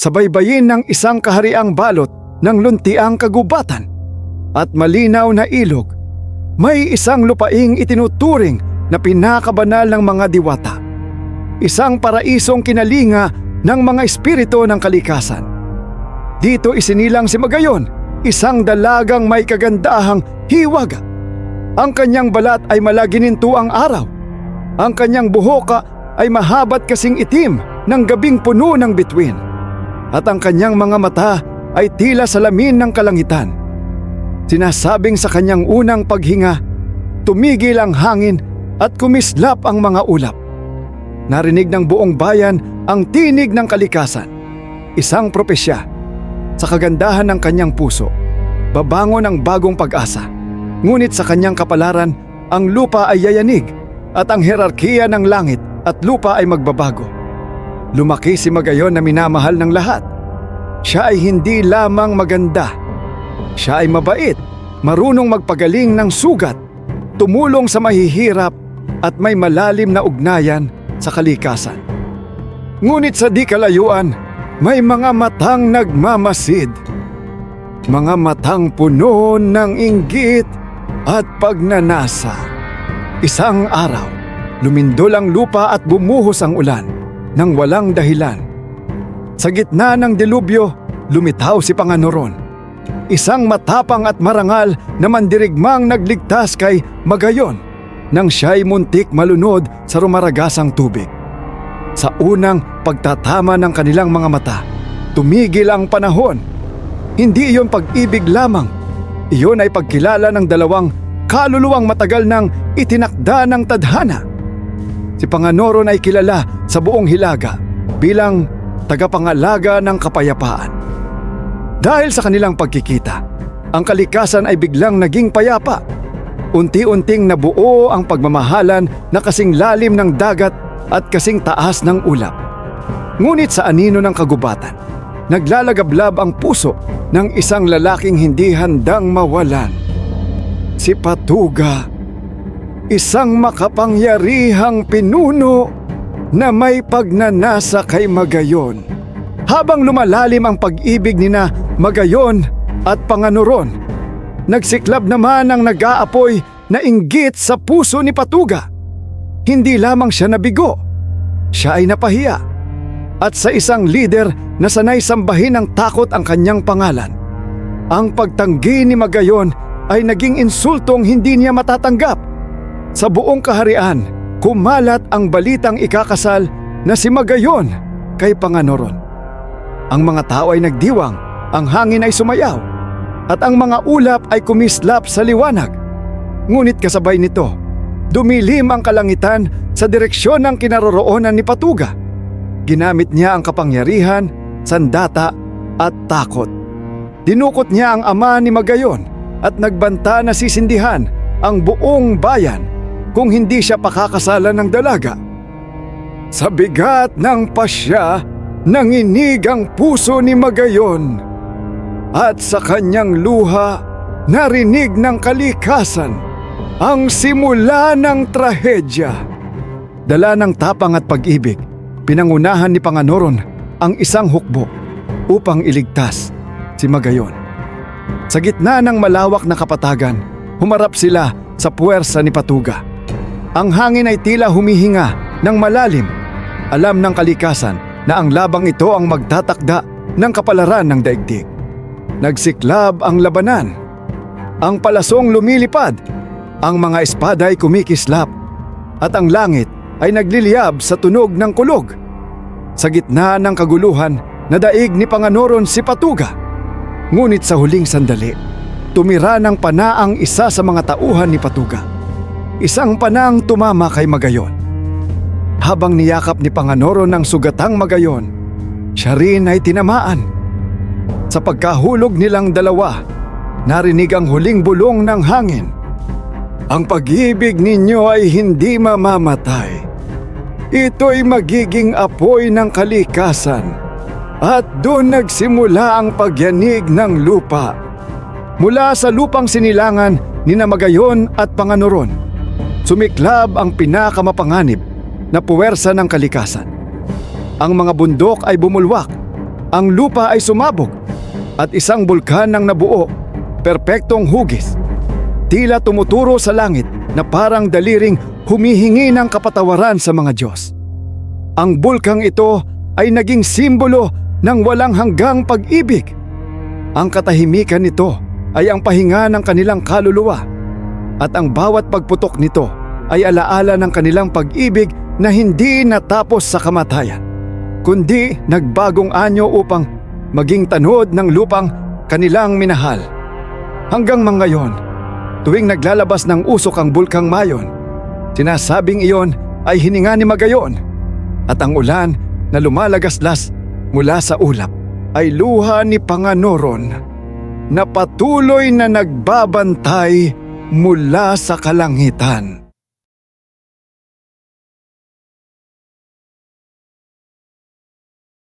sa baybayin ng isang kahariang balot ng luntiang kagubatan at malinaw na ilog, may isang lupaing itinuturing na pinakabanal ng mga diwata. Isang paraisong kinalinga ng mga espiritu ng kalikasan. Dito isinilang si Magayon, isang dalagang may kagandahang hiwaga. Ang kanyang balat ay malagininto ang araw. Ang kanyang buhoka ay mahabat kasing itim ng gabing puno ng bituin. At ang kanyang mga mata ay tila salamin ng kalangitan. Sinasabing sa kanyang unang paghinga, tumigil ang hangin at kumislap ang mga ulap. Narinig ng buong bayan ang tinig ng kalikasan. Isang propesya. Sa kagandahan ng kanyang puso, babangon ang bagong pag-asa. Ngunit sa kanyang kapalaran, ang lupa ay yayanig at ang hierarkiya ng langit at lupa ay magbabago. Lumaki si Magayon na minamahal ng lahat. Siya ay hindi lamang maganda. Siya ay mabait, marunong magpagaling ng sugat, tumulong sa mahihirap at may malalim na ugnayan sa kalikasan. Ngunit sa di kalayuan, may mga matang nagmamasid. Mga matang puno ng inggit at pagnanasa. Isang araw, lumindol ang lupa at bumuhos ang ulan nang walang dahilan. Sa gitna ng delubyo, lumitaw si Panganoron. Isang matapang at marangal na mandirigmang nagligtas kay Magayon nang siya'y muntik malunod sa rumaragasang tubig. Sa unang pagtatama ng kanilang mga mata, tumigil ang panahon. Hindi iyon pag-ibig lamang. Iyon ay pagkilala ng dalawang kaluluwang matagal nang itinakda ng tadhana. Si Panganoron ay kilala sa buong Hilaga bilang tagapangalaga ng kapayapaan. Dahil sa kanilang pagkikita, ang kalikasan ay biglang naging payapa. Unti-unting nabuo ang pagmamahalan na kasing lalim ng dagat at kasing taas ng ulap. Ngunit sa anino ng kagubatan, naglalagablab ang puso ng isang lalaking hindi handang mawalan. Si Patuga, isang makapangyarihang pinuno na may pagnanasa kay Magayon. Habang lumalalim ang pag-ibig ni na Magayon at Panganuron, nagsiklab naman ang nag-aapoy na inggit sa puso ni Patuga. Hindi lamang siya nabigo, siya ay napahiya. At sa isang lider na sanay sambahin ng takot ang kanyang pangalan, ang pagtanggi ni Magayon ay naging insultong hindi niya matatanggap. Sa buong kaharian, kumalat ang balitang ikakasal na si Magayon kay Panganoron. Ang mga tao ay nagdiwang, ang hangin ay sumayaw, at ang mga ulap ay kumislap sa liwanag. Ngunit kasabay nito, dumilim ang kalangitan sa direksyon ng kinaroroonan ni Patuga. Ginamit niya ang kapangyarihan, sandata at takot. Dinukot niya ang ama ni Magayon at nagbanta na sisindihan ang buong bayan kung hindi siya pakakasalan ng dalaga. Sa bigat ng pasya, nanginig ang puso ni Magayon. At sa kanyang luha, narinig ng kalikasan ang simula ng trahedya. Dala ng tapang at pag-ibig, pinangunahan ni Panganoron ang isang hukbo upang iligtas si Magayon. Sa gitna ng malawak na kapatagan, humarap sila sa puwersa ni Patuga. Ang hangin ay tila humihinga ng malalim. Alam ng kalikasan na ang labang ito ang magtatakda ng kapalaran ng daigdig. Nagsiklab ang labanan. Ang palasong lumilipad. Ang mga espada ay kumikislap. At ang langit ay nagliliyab sa tunog ng kulog. Sa gitna ng kaguluhan, nadaig ni Panganoron si Patuga. Ngunit sa huling sandali, tumira ng panaang isa sa mga tauhan ni Patuga. Isang panang tumama kay Magayon. Habang niyakap ni Panganoron ng sugatang Magayon, siya rin ay tinamaan. Sa pagkahulog nilang dalawa, narinig ang huling bulong ng hangin. Ang pag-ibig ninyo ay hindi mamamatay. Ito'y magiging apoy ng kalikasan. At doon nagsimula ang pagyanig ng lupa. Mula sa lupang sinilangan ni Namagayon at Panganuron, sumiklab ang pinakamapanganib na puwersa ng kalikasan. Ang mga bundok ay bumulwak, ang lupa ay sumabog at isang bulkan ang nabuo, perpektong hugis. Tila tumuturo sa langit na parang daliring humihingi ng kapatawaran sa mga Diyos. Ang bulkang ito ay naging simbolo ng walang hanggang pag-ibig. Ang katahimikan nito ay ang pahinga ng kanilang kaluluwa at ang bawat pagputok nito ay alaala ng kanilang pag-ibig na hindi natapos sa kamatayan, kundi nagbagong anyo upang maging tanod ng lupang kanilang minahal. Hanggang mangayon, tuwing naglalabas ng usok ang bulkang mayon, sinasabing iyon ay hininga ni Magayon at ang ulan na lumalagaslas mula sa ulap ay luha ni Panganoron na patuloy na nagbabantay mula sa kalangitan.